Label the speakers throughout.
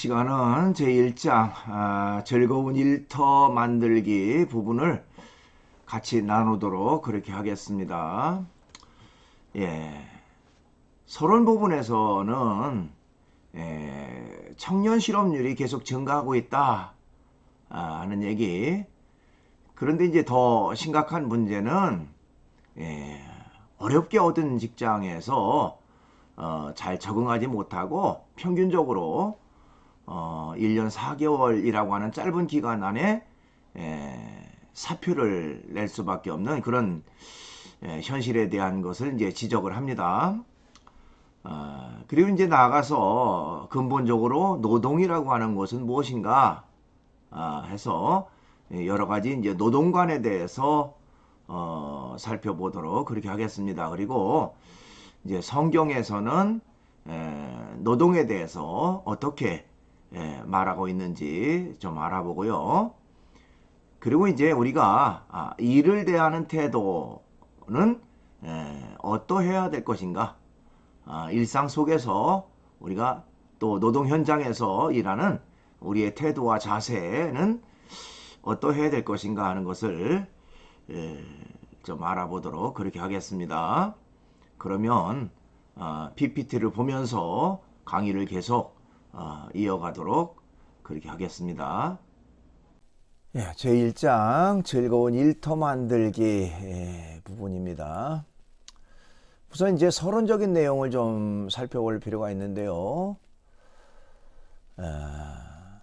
Speaker 1: 시간은 제1장 아, 즐거운 일터 만들기 부분을 같이 나누도록 그렇게 하겠습니다. 예. 서론 부분에서는 예, 청년 실업률이 계속 증가하고 있다 아, 하는 얘기. 그런데 이제 더 심각한 문제는 예, 어렵게 얻은 직장에서 어, 잘 적응하지 못하고 평균적으로 어, 1년 4개월이라고 하는 짧은 기간 안에 에, 사표를 낼 수밖에 없는 그런 에, 현실에 대한 것을 이제 지적을 합니다. 어, 그리고 이제 나아가서 근본적으로 노동이라고 하는 것은 무엇인가 아, 해서 여러 가지 이제 노동관에 대해서 어, 살펴보도록 그렇게 하겠습니다. 그리고 이제 성경에서는 에, 노동에 대해서 어떻게 에, 말하고 있는지 좀 알아보고요. 그리고 이제 우리가 아, 일을 대하는 태도는 에, 어떠해야 될 것인가? 아, 일상 속에서 우리가 또 노동 현장에서 일하는 우리의 태도와 자세는 어떠해야 될 것인가 하는 것을 에, 좀 알아보도록 그렇게 하겠습니다. 그러면 어, PPT를 보면서 강의를 계속 어, 이어가도록 그렇게 하겠습니다. 예, 제1장 즐거운 일터 만들기 예, 부분입니다. 우선 이제 서론적인 내용을 좀 살펴볼 필요가 있는데요. 아,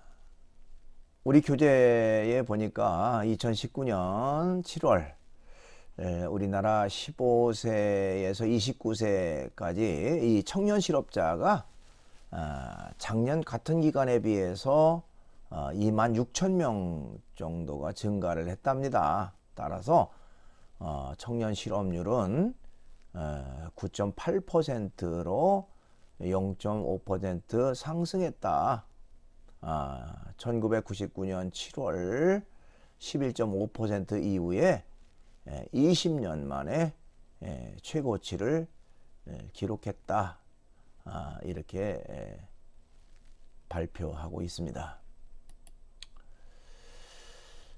Speaker 1: 우리 교재에 보니까 2019년 7월 예, 우리나라 15세에서 29세까지 이 청년 실업자가 아, 작년 같은 기간에 비해서 2만 어, 6천 명 정도가 증가를 했답니다. 따라서 어, 청년 실업률은 9.8%로 0.5% 상승했다. 1999년 7월 11.5% 이후에 20년 만에 최고치를 기록했다. 아, 이렇게 발표하고 있습니다.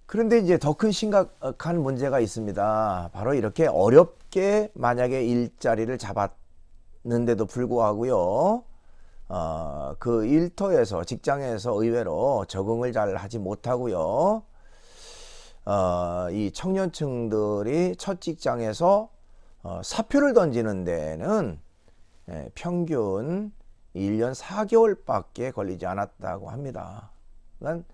Speaker 1: 그런데 이제 더 큰 심각한 문제가 있습니다. 바로 이렇게 어렵게 만약에 일자리를 잡았는데도 불구하고요. 어, 그 일터에서 직장에서 의외로 적응을 잘 하지 못하고요. 어, 이 청년층들이 첫 직장에서 어, 사표를 던지는 데는 에, 평균 1년 4개월밖에 걸리지 않았다고 합니다. 그러니까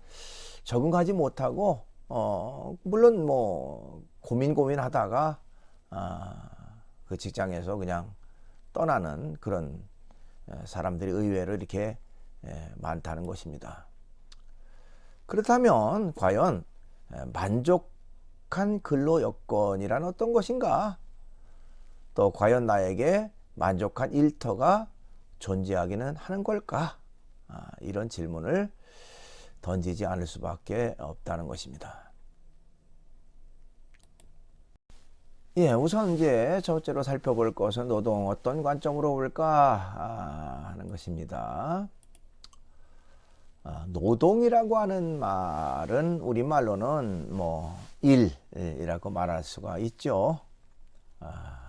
Speaker 1: 적응하지 못하고 어, 물론 뭐 고민 고민하다가 아, 그 직장에서 그냥 떠나는 그런 사람들이 의외로 이렇게 많다는 것입니다. 그렇다면 과연 만족한 근로 여건이란 어떤 것인가? 또 과연 나에게 만족한 일터가 존재하기는 하는 걸까? 아, 이런 질문을 던지지 않을 수밖에 없다는 것입니다. 예, 우선 이제 첫째로 살펴볼 것은 노동 어떤 관점으로 볼까 아, 하는 것입니다. 아, 노동이라고 하는 말은 우리말로는 뭐 일이라고 말할 수가 있죠. 아,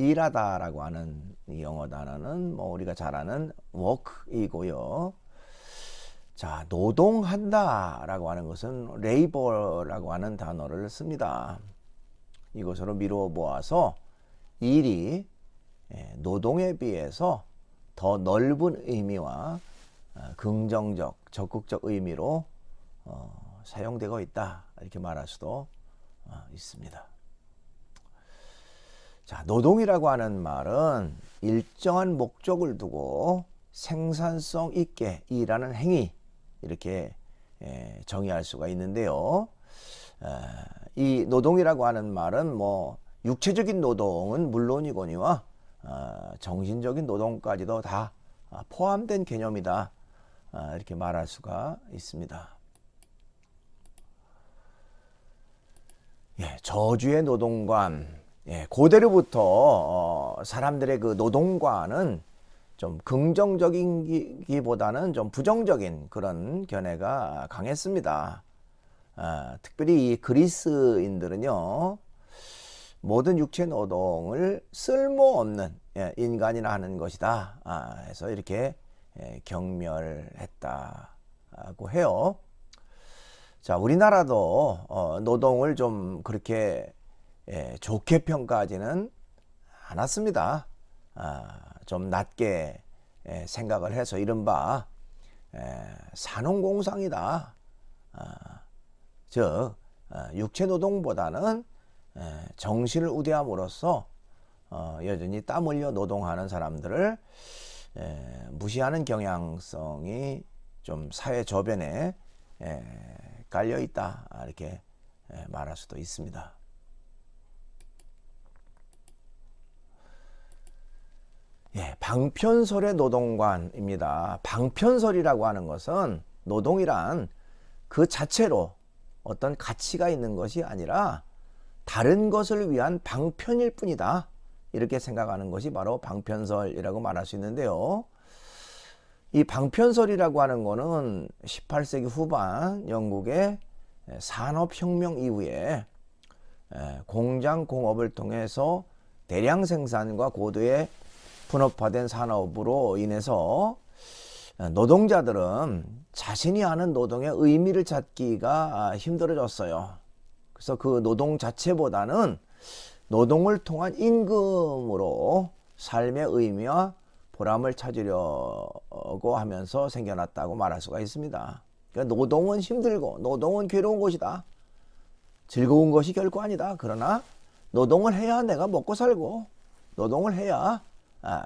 Speaker 1: 일하다라고 하는 영어 단어는 뭐 우리가 잘 아는 work이고요. 자, 노동한다라고 하는 것은 labor라고 하는 단어를 씁니다. 이것으로 미루어 보아서 일이 예, 노동에 비해서 더 넓은 의미와 어, 긍정적, 적극적 의미로 어, 사용되고 있다 이렇게 말할 수도 어, 있습니다. 자, 노동이라고 하는 말은 일정한 목적을 두고 생산성 있게 일하는 행위 이렇게 에, 정의할 수가 있는데요. 에, 이 노동이라고 하는 말은 뭐 육체적인 노동은 물론이거니와 어, 정신적인 노동까지도 다 포함된 개념이다. 아, 이렇게 말할 수가 있습니다. 예, 저주의 노동관. 예, 고대로부터 어, 사람들의 그 노동관은 좀 긍정적인기보다는 좀 부정적인 그런 견해가 강했습니다. 아, 특별히 이 그리스인들은요, 모든 육체 노동을 쓸모없는 예, 인간이나 하는 것이다. 아, 해서 이렇게 예, 경멸했다고 해요. 자, 우리나라도 어, 노동을 좀 그렇게 예, 좋게 평가하지는 않았습니다. 아, 좀 낮게 예, 생각을 해서 이른바 예, 산업공상이다. 아, 즉 어, 육체 노동보다는 예, 정신을 우대함으로써 어, 여전히 땀 흘려 노동하는 사람들을 예, 무시하는 경향성이 좀 사회 저변에 예, 깔려 있다 이렇게 예, 말할 수도 있습니다. 예, 방편설의 노동관입니다. 방편설이라고 하는 것은 노동이란 그 자체로 어떤 가치가 있는 것이 아니라 다른 것을 위한 방편일 뿐이다. 이렇게 생각하는 것이 바로 방편설이라고 말할 수 있는데요. 이 방편설이라고 하는 것은 18세기 후반 영국의 산업혁명 이후에 공장 공업을 통해서 대량 생산과 고도의 분업화된 산업으로 인해서 노동자들은 자신이 하는 노동의 의미를 찾기가 힘들어졌어요. 그래서 그 노동 자체보다는 노동을 통한 임금으로 삶의 의미와 보람을 찾으려고 하면서 생겨났다고 말할 수가 있습니다. 그러니까 노동은 힘들고 노동은 괴로운 것이다. 즐거운 것이 결코 아니다. 그러나 노동을 해야 내가 먹고 살고 노동을 해야 아,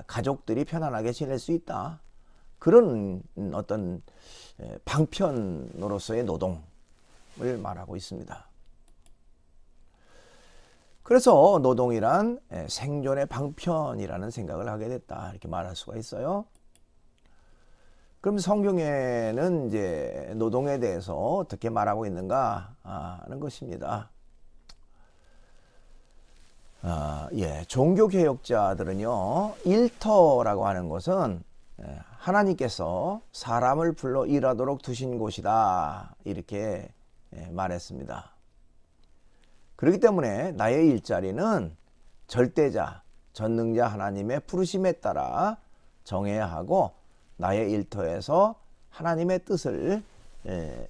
Speaker 1: 가족들이 편안하게 지낼 수 있다. 그런 어떤 방편으로서의 노동을 말하고 있습니다. 그래서 노동이란 생존의 방편이라는 생각을 하게 됐다. 이렇게 말할 수가 있어요. 그럼 성경에는 이제 노동에 대해서 어떻게 말하고 있는가 하는 것입니다. 아, 예, 종교 개혁자들은요, 일터라고 하는 것은 하나님께서 사람을 불러 일하도록 두신 곳이다. 이렇게 말했습니다. 그렇기 때문에 나의 일자리는 절대자, 전능자 하나님의 부르심에 따라 정해야 하고 나의 일터에서 하나님의 뜻을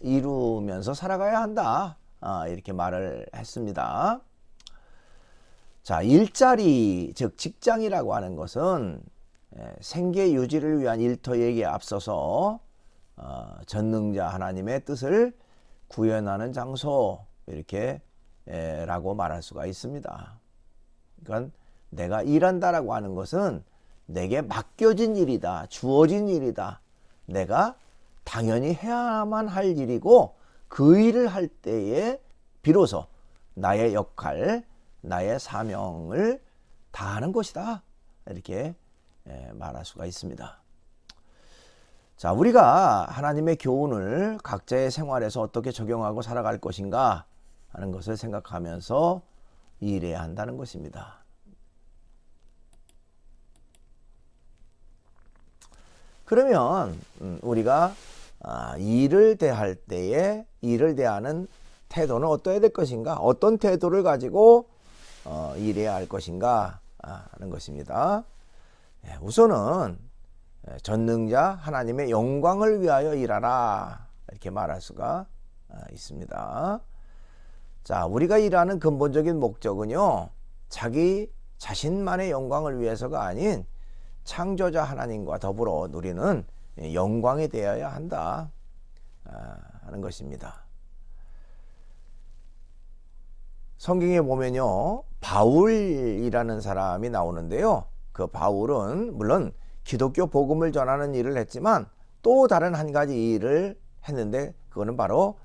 Speaker 1: 이루면서 살아가야 한다. 아, 이렇게 말을 했습니다. 자, 일자리, 즉 직장이라고 하는 것은 생계 유지를 위한 일터에게 앞서서 어, 전능자 하나님의 뜻을 구현하는 장소 이렇게 라고 말할 수가 있습니다. 그러니까 내가 일한다라고 하는 것은 내게 맡겨진 일이다. 주어진 일이다. 내가 당연히 해야만 할 일이고 그 일을 할 때에 비로소 나의 역할, 나의 사명을 다하는 것이다. 이렇게 말할 수가 있습니다. 자, 우리가 하나님의 교훈을 각자의 생활에서 어떻게 적용하고 살아갈 것인가 하는 것을 생각하면서 일해야 한다는 것입니다. 그러면 음, 우리가 아, 일을 대할 때에 일을 대하는 태도는 어떠해야 될 것인가? 어떤 태도를 가지고 어, 일해야 할 것인가 아, 하는 것입니다. 예, 우선은 예, 전능자 하나님의 영광을 위하여 일하라 이렇게 말할 수가 아, 있습니다. 자, 우리가 일하는 근본적인 목적은요, 자기 자신만의 영광을 위해서가 아닌 창조자 하나님과 더불어 누리는 영광이 되어야 한다 아, 하는 것입니다. 성경에 보면요, 바울이라는 사람이 나오는데요. 그 바울은 물론 기독교 복음을 전하는 일을 했지만 또 다른 한 가지 일을 했는데 그거는 바로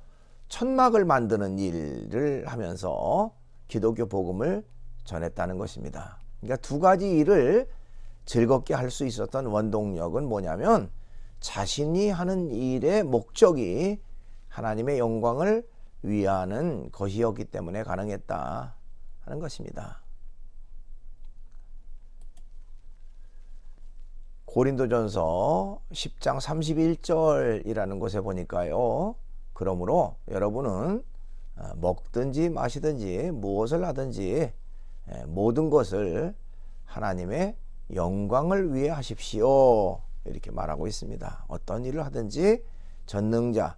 Speaker 1: 천막을 만드는 일을 하면서 기독교 복음을 전했다는 것입니다. 그러니까 두 가지 일을 즐겁게 할 수 있었던 원동력은 뭐냐면 자신이 하는 일의 목적이 하나님의 영광을 위하는 것이었기 때문에 가능했다 하는 것입니다. 고린도전서 10장 31절이라는 곳에 보니까요. 그러므로 여러분은 어, 먹든지 마시든지 무엇을 하든지 예, 모든 것을 하나님의 영광을 위해 하십시오. 이렇게 말하고 있습니다. 어떤 일을 하든지 전능자,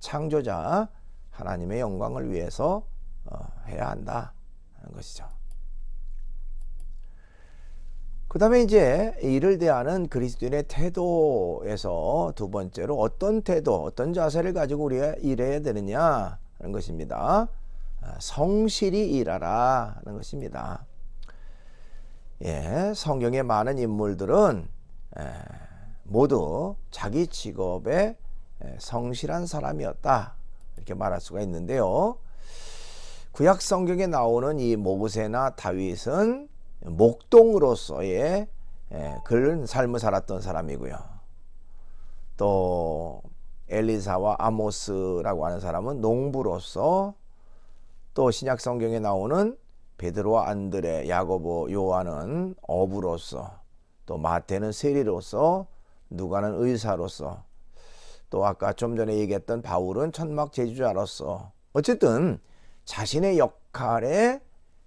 Speaker 1: 창조자, 하나님의 영광을 위해서 어, 해야 한다 하는 것이죠. 그 다음에 이제 이를 대하는 그리스도인의 태도에서 두 번째로 어떤 태도, 어떤 자세를 가지고 우리가 일해야 되느냐 하는 것입니다. 아, 성실히 일하라 하는 것입니다. 예, 성경의 많은 인물들은 에, 모두 자기 직업에 에, 성실한 사람이었다 이렇게 말할 수가 있는데요. 구약 성경에 나오는 이 모세나 다윗은 목동으로서의 에, 그런 삶을 살았던 사람이고요. 또 엘리사와 아모스라고 하는 사람은 농부로서 또 신약 성경에 나오는 베드로와 안드레, 야고보, 요한은 어부로서 또 마태는 세리로서 누가는 의사로서 또 아까 좀 전에 얘기했던 바울은 천막 제주자로서 어쨌든 자신의 역할에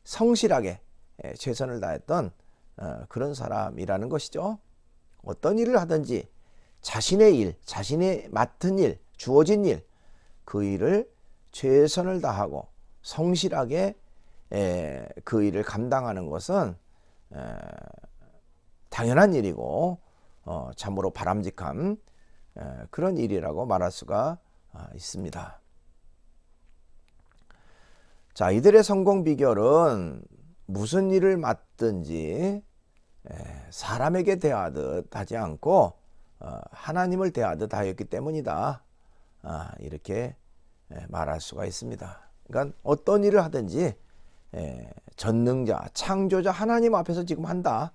Speaker 1: 성실하게 예, 최선을 다했던 어, 그런 사람이라는 것이죠. 어떤 일을 하든지 자신의 일, 자신의 맡은 일, 주어진 일, 그 일을 최선을 다하고 성실하게 에, 그 일을 감당하는 것은 에, 당연한 일이고 어, 참으로 바람직한 에, 그런 일이라고 말할 수가 아, 있습니다. 자, 이들의 성공 비결은 무슨 일을 맡든지 에, 사람에게 대하듯 하지 않고 어, 하나님을 대하듯 하였기 때문이다. 아, 이렇게 에, 말할 수가 있습니다. 그러니까 어떤 일을 하든지 예, 전능자, 창조자 하나님 앞에서 지금 한다.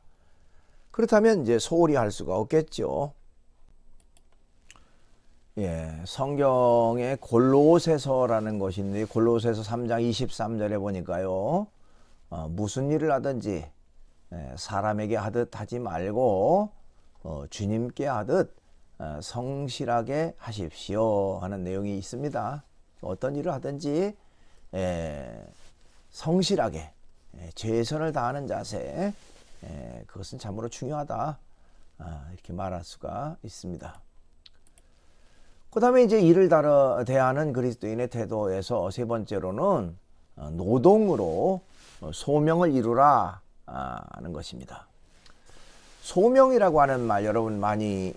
Speaker 1: 그렇다면 이제 소홀히 할 수가 없겠죠. 예, 성경에 골로새서라는 있는데 골로새서 3장 23절에 보니까요. 어, 무슨 일을 하든지 예, 사람에게 하듯 하지 말고 어, 주님께 하듯 어, 성실하게 하십시오 하는 내용이 있습니다. 어떤 일을 하든지 예, 성실하게 예, 최선을 다하는 자세 예, 그것은 참으로 중요하다 아, 이렇게 말할 수가 있습니다. 그 다음에 이제 일을 다뤄 대하는 그리스도인의 태도에서 세 번째로는 어, 노동으로 어, 소명을 이루라 아, 하는 것입니다. 소명이라고 하는 말 여러분 많이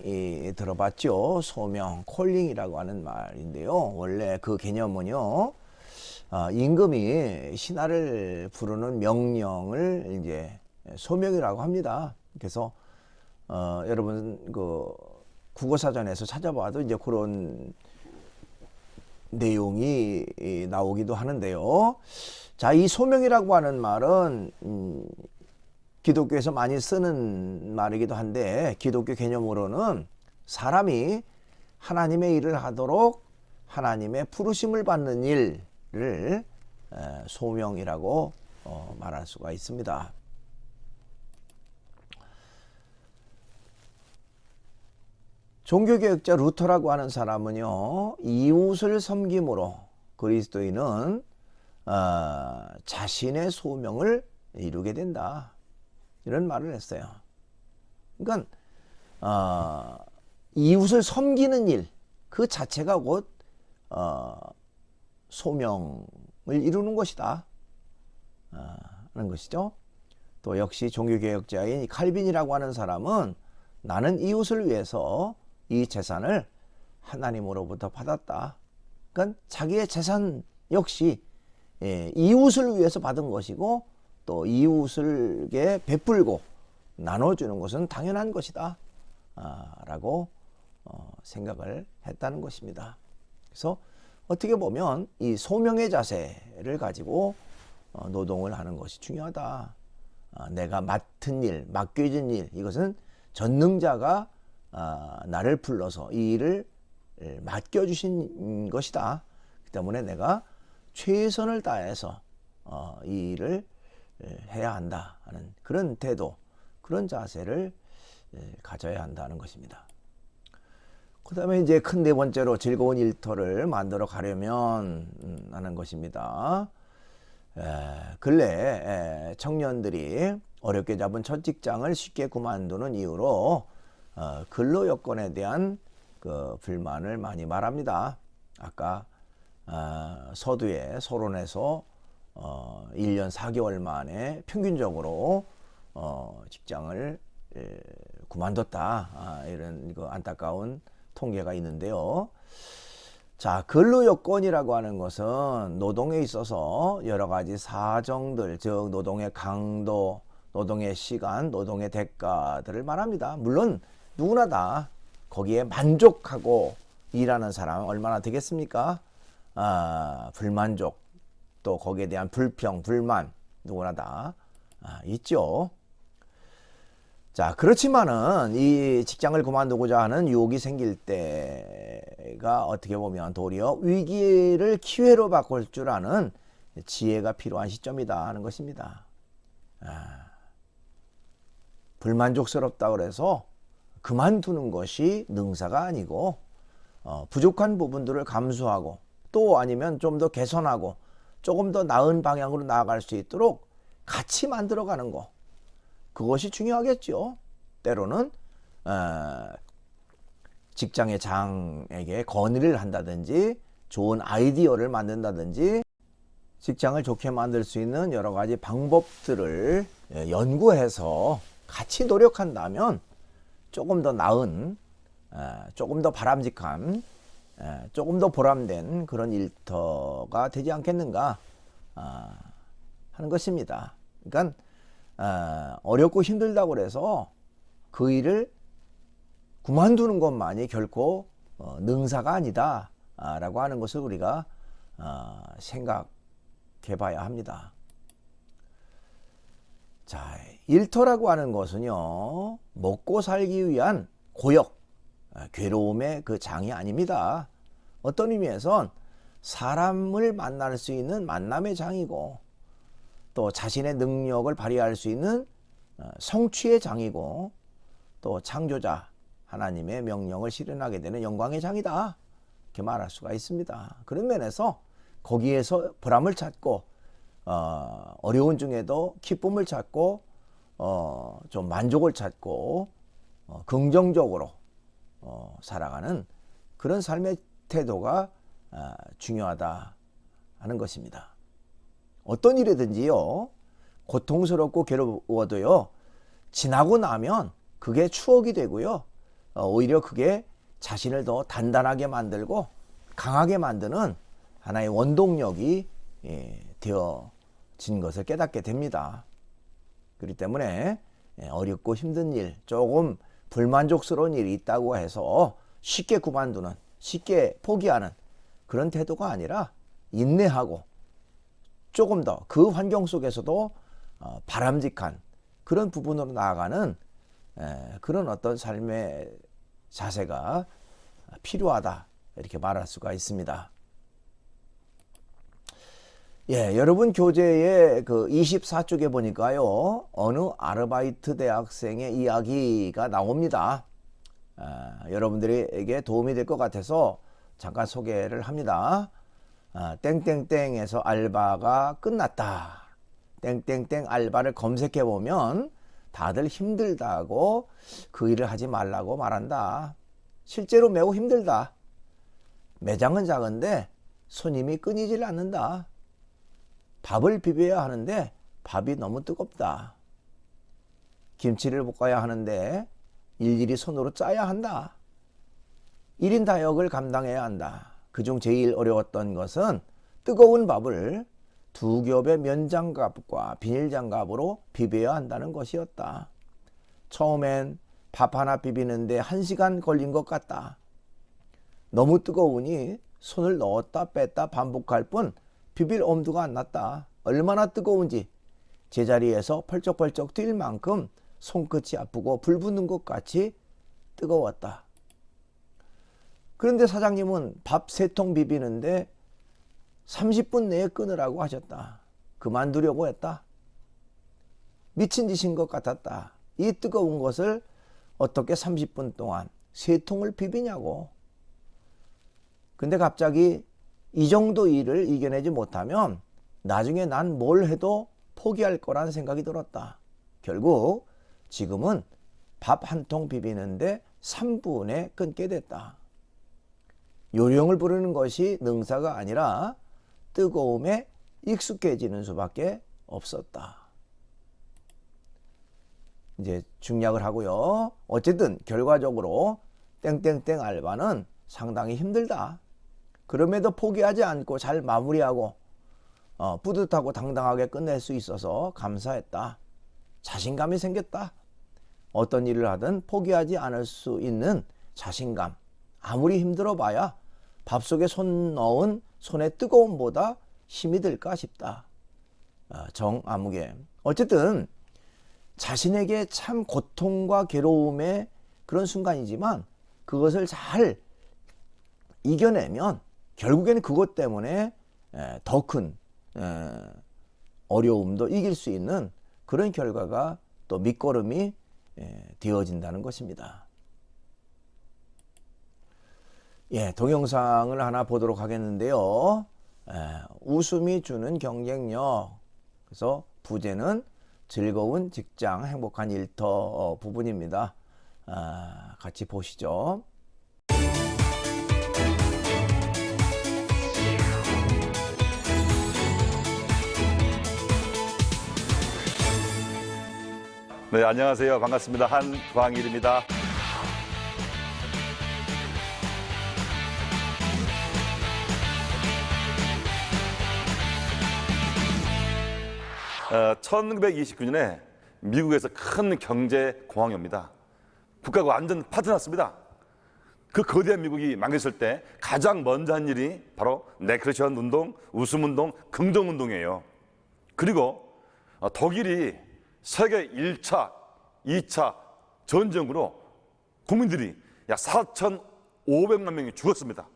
Speaker 1: 들어봤죠? 소명, 콜링이라고 하는 말인데요. 원래 그 개념은요. 어, 임금이 신하를 부르는 명령을 이제 소명이라고 합니다. 그래서 어, 여러분 그 국어사전에서 찾아봐도 이제 그런 내용이 나오기도 하는데요. 자, 이 소명이라고 하는 말은 음, 기독교에서 많이 쓰는 말이기도 한데 기독교 개념으로는 사람이 하나님의 일을 하도록 하나님의 부르심을 받는 일을 소명이라고 어, 말할 수가 있습니다. 종교개혁자 루터라고 하는 사람은요 이웃을 섬김으로 그리스도인은 어, 자신의 소명을 이루게 된다 이런 말을 했어요. 그러니까 어, 이웃을 섬기는 일 그 자체가 곧 어, 소명을 이루는 것이다 어, 하는 것이죠. 또 역시 종교개혁자인 칼빈이라고 하는 사람은 나는 이웃을 위해서 이 재산을 하나님으로부터 받았다. 그러니까 자기의 재산 역시 예, 이웃을 위해서 받은 것이고 또 이웃을게 베풀고 나눠주는 것은 당연한 것이다. 아, 라고 어, 생각을 했다는 것입니다. 그래서 어떻게 보면 이 소명의 자세를 가지고 어, 노동을 하는 것이 중요하다. 아, 내가 맡은 일, 맡겨진 일, 이것은 전능자가 아, 나를 불러서 이 일을 맡겨주신 것이다. 그 때문에 내가 최선을 다해서 어, 이 일을 해야 한다 하는 그런 태도, 그런 자세를 예, 가져야 한다는 것입니다. 그 다음에 이제 큰 네 번째로 즐거운 일터를 만들어 가려면 음, 하는 것입니다. 에, 근래 에, 청년들이 어렵게 잡은 첫 직장을 쉽게 그만두는 이유로 어, 근로 여건에 대한 그 불만을 많이 말합니다. 아까 어, 서두에 소론에서 어, 1년 4개월 만에 평균적으로 어, 직장을 에, 그만뒀다 아, 이런 그 안타까운 통계가 있는데요. 자, 근로 여건이라고 하는 것은 노동에 있어서 여러 가지 사정들, 즉 노동의 강도, 노동의 시간, 노동의 대가들을 말합니다. 물론 누구나 다 거기에 만족하고 일하는 사람은 얼마나 되겠습니까? 아, 불만족, 또 거기에 대한 불평, 불만 누구나 다 아, 있죠. 자, 그렇지만은 이 직장을 그만두고자 하는 유혹이 생길 때가 어떻게 보면 도리어 위기를 기회로 바꿀 줄 아는 지혜가 필요한 시점이다 하는 것입니다. 아, 불만족스럽다 그래서 그만두는 것이 능사가 아니고 어, 부족한 부분들을 감수하고 또 아니면 좀 더 개선하고 조금 더 나은 방향으로 나아갈 수 있도록 같이 만들어가는 거 그것이 중요하겠죠. 때로는 어, 직장의 장에게 건의를 한다든지 좋은 아이디어를 만든다든지 직장을 좋게 만들 수 있는 여러 가지 방법들을 예, 연구해서 같이 노력한다면 조금 더 나은, 어, 조금 더 바람직한, 어, 조금 더 보람된 그런 일터가 되지 않겠는가 아, 하는 것입니다. 그러니까 어, 어렵고 힘들다고 그래서 그 일을 그만두는 것만이 결코 어, 능사가 아니다라고 하는 것을 우리가 어, 생각해 봐야 합니다. 자, 일터라고 하는 것은요, 먹고 살기 위한 고역, 아, 괴로움의 그 장이 아닙니다. 어떤 의미에선 사람을 만날 수 있는 만남의 장이고, 또 자신의 능력을 발휘할 수 있는 어, 성취의 장이고, 또 창조자 하나님의 명령을 실현하게 되는 영광의 장이다. 이렇게 말할 수가 있습니다. 그런 면에서 거기에서 보람을 찾고 어, 어려운 중에도 기쁨을 찾고 어, 좀 만족을 찾고 어, 긍정적으로 어, 살아가는 그런 삶의 태도가 아, 중요하다 하는 것입니다. 어떤 일이든지요 고통스럽고 괴로워도요 지나고 나면 그게 추억이 되고요 어, 오히려 그게 자신을 더 단단하게 만들고 강하게 만드는 하나의 원동력이 예, 되어 진 것을 깨닫게 됩니다. 그렇기 때문에 예, 어렵고 힘든 일, 조금 불만족스러운 일이 있다고 해서 쉽게 그만두는, 쉽게 포기하는 그런 태도가 아니라 인내하고 조금 더 그 환경 속에서도 어, 바람직한 그런 부분으로 나아가는 에, 그런 어떤 삶의 자세가 필요하다 이렇게 말할 수가 있습니다. 예, 여러분 교재의 그 24쪽에 보니까요 어느 아르바이트 대학생의 이야기가 나옵니다. 아, 여러분들에게 도움이 될 것 같아서 잠깐 소개를 합니다. 아, 땡땡땡에서 알바가 끝났다. 땡땡땡 알바를 검색해 보면 다들 힘들다고 그 일을 하지 말라고 말한다. 실제로 매우 힘들다. 매장은 작은데 손님이 끊이질 않는다. 밥을 비벼야 하는데 밥이 너무 뜨겁다. 김치를 볶아야 하는데 일일이 손으로 짜야 한다. 1인 다역을 감당해야 한다. 그중 제일 어려웠던 것은 뜨거운 밥을 두 겹의 면장갑과 비닐장갑으로 비벼야 한다는 것이었다. 처음엔 밥 하나 비비는데 한 시간 걸린 것 같다. 너무 뜨거우니 손을 넣었다 뺐다 반복할 뿐 비빌 엄두가 안 났다. 얼마나 뜨거운지 제자리에서 펄쩍펄쩍 뛸 만큼 손끝이 아프고 불 붙는 것 같이 뜨거웠다. 그런데 사장님은 밥 세 통 비비는데 30분 내에 끊으라고 하셨다. 그만두려고 했다. 미친 짓인 것 같았다. 이 뜨거운 것을 어떻게 30분 동안 세 통을 비비냐고. 근데 갑자기 이 정도 일을 이겨내지 못하면 나중에 난 뭘 해도 포기할 거란 생각이 들었다. 결국 지금은 밥 한 통 비비는데 3분에 끊게 됐다. 요령을 부르는 것이 능사가 아니라 뜨거움에 익숙해지는 수밖에 없었다. 이제 중략을 하고요. 어쨌든 결과적으로 땡땡땡 알바는 상당히 힘들다. 그럼에도 포기하지 않고 잘 마무리하고 어, 뿌듯하고 당당하게 끝낼 수 있어서 감사했다. 자신감이 생겼다. 어떤 일을 하든 포기하지 않을 수 있는 자신감. 아무리 힘들어 봐야 밥 속에 손 넣은 손의 뜨거움보다 힘이 들까 싶다. 어, 정아무개. 어쨌든 자신에게 참 고통과 괴로움의 그런 순간이지만 그것을 잘 이겨내면 결국에는 그것 때문에 더 큰 어려움도 이길 수 있는 그런 결과가 또 밑거름이 에, 되어진다는 것입니다. 예, 동영상을 하나 보도록 하겠는데요. 에, 웃음이 주는 경쟁력. 그래서 부제는 즐거운 직장, 행복한 일터 어, 부분입니다. 아, 같이 보시죠.
Speaker 2: 네, 안녕하세요. 반갑습니다. 한광일입니다. 어, 1929년에 미국에서 큰 경제 공황이 옵니다. 국가가 완전 파탄났습니다. 그 거대한 미국이 망했을 때 가장 먼저 한 일이 바로 네크레션 운동, 웃음 운동, 긍정 운동이에요. 그리고 어, 독일이 세계 1차, 2차 전쟁으로 국민들이 약 4,500만 명이 죽었습니다.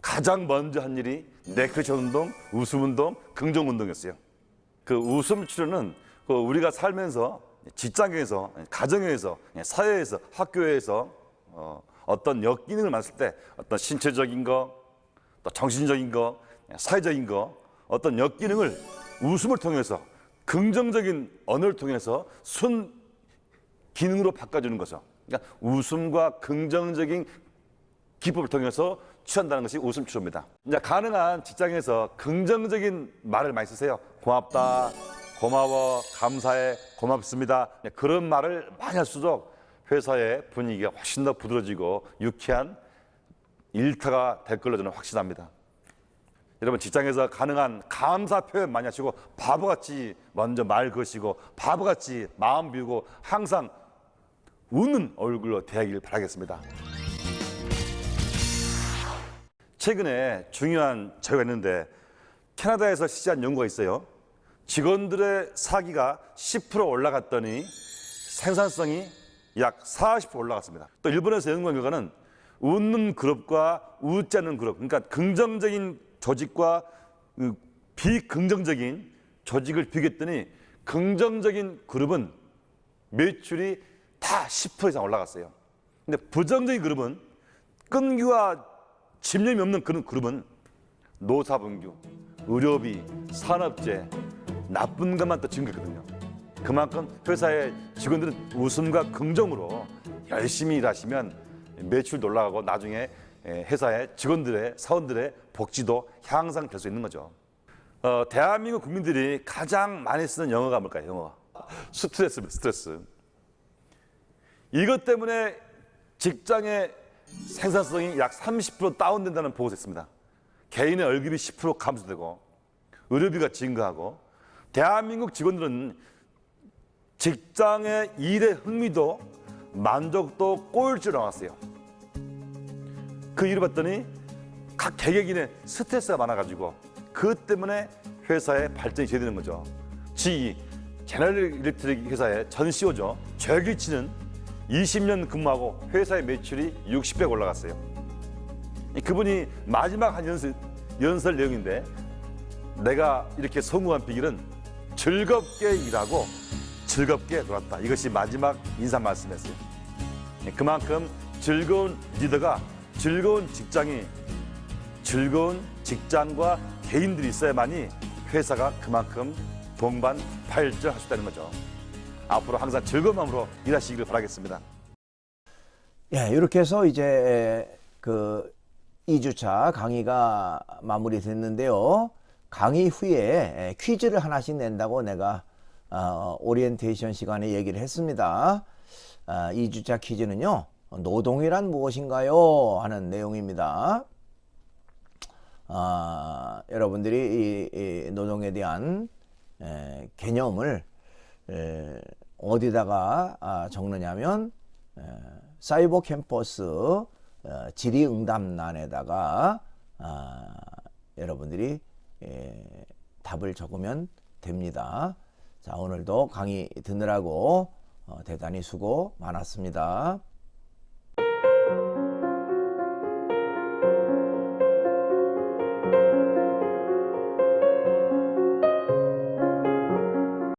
Speaker 2: 가장 먼저 한 일이 네크레션 운동, 웃음 운동, 긍정 운동이었어요. 그 웃음 치료는 그 우리가 살면서 직장에서, 가정에서, 사회에서, 학교에서 어, 어떤 역기능을 만났을 때 어떤 신체적인 거, 또 정신적인 거, 사회적인 거, 어떤 역기능을 웃음을 통해서 긍정적인 언어를 통해서 순 기능으로 바꿔주는 거죠. 그러니까 웃음과 긍정적인 기법을 통해서 취한다는 것이 웃음 치료입니다. 이제 가능한 직장에서 긍정적인 말을 많이 쓰세요. 고맙다, 고마워, 감사해, 고맙습니다. 그런 말을 많이 할수록 회사의 분위기가 훨씬 더 부드러지고 유쾌한 일터가 될 걸로 저는 확신합니다. 여러분 직장에서 가능한 감사 표현 많이 하시고 바보같이 먼저 말 거시고 바보같이 마음 비우고 항상 웃는 얼굴로 대하길 바라겠습니다. 최근에 중요한 자료가 있는데 캐나다에서 시작한 연구가 있어요. 직원들의 사기가 10% 올라갔더니 생산성이 약 40% 올라갔습니다. 또 일본에서 연구한 결과는 웃는 그룹과 웃지 않는 그룹, 그러니까 긍정적인 조직과 그 비긍정적인 조직을 비교했더니 긍정적인 그룹은 매출이 다 10% 이상 올라갔어요. 근데 부정적인 그룹은 끈기와 집념이 없는 그런 그룹은 노사분규, 의료비, 산업재, 나쁜 것만 또 증거거든요. 그만큼 회사의 직원들은 웃음과 긍정으로 열심히 일하시면 매출도 올라가고 나중에 회사의 직원들의 사원들의 복지도 향상 될 수 있는 거죠. 어, 대한민국 국민들이 가장 많이 쓰는 영어가 뭘까요? 영어. 스트레스입니다. 스트레스. 이것 때문에 직장의 생산성이 약 30% 다운된다는 보고서 있습니다. 개인의 월급이 10% 감소되고 의료비가 증가하고 대한민국 직원들은 직장의 일의 흥미도 만족도 꼴찌로 나왔어요. 그 일을 봤더니 각 개개인의 스트레스가 많아가지고 그 때문에 회사의 발전이 제되는 거죠. GE, 제너럴 일렉트릭 회사의 전 CEO죠. 최길치는 20년 근무하고 회사의 매출이 60배 올라갔어요. 그분이 마지막 한 연설, 연설 내용인데 내가 이렇게 성공한 비결은 즐겁게 일하고 즐겁게 놀았다. 이것이 마지막 인사 말씀이었어요. 그만큼 즐거운 리더가 즐거운 직장이 즐거운 직장과 개인들이 있어야만이 회사가 그만큼 동반 발전할 수 있다는 거죠. 앞으로 항상 즐거운 마음으로 일하시기를 바라겠습니다.
Speaker 1: 예, 이렇게 해서 이제 그 2주차 강의가 마무리됐는데요. 강의 후에 퀴즈를 하나씩 낸다고 내가 어, 오리엔테이션 시간에 얘기를 했습니다. 아, 2주차 퀴즈는요. 노동이란 무엇인가요? 하는 내용입니다. 아, 여러분들이 이, 이 노동에 대한 에, 개념을 에, 어디다가 아, 적느냐면 에, 사이버 캠퍼스 어, 질의응답란에다가 아, 여러분들이 에, 답을 적으면 됩니다. 자 오늘도 강의 듣느라고 어, 대단히 수고 많았습니다.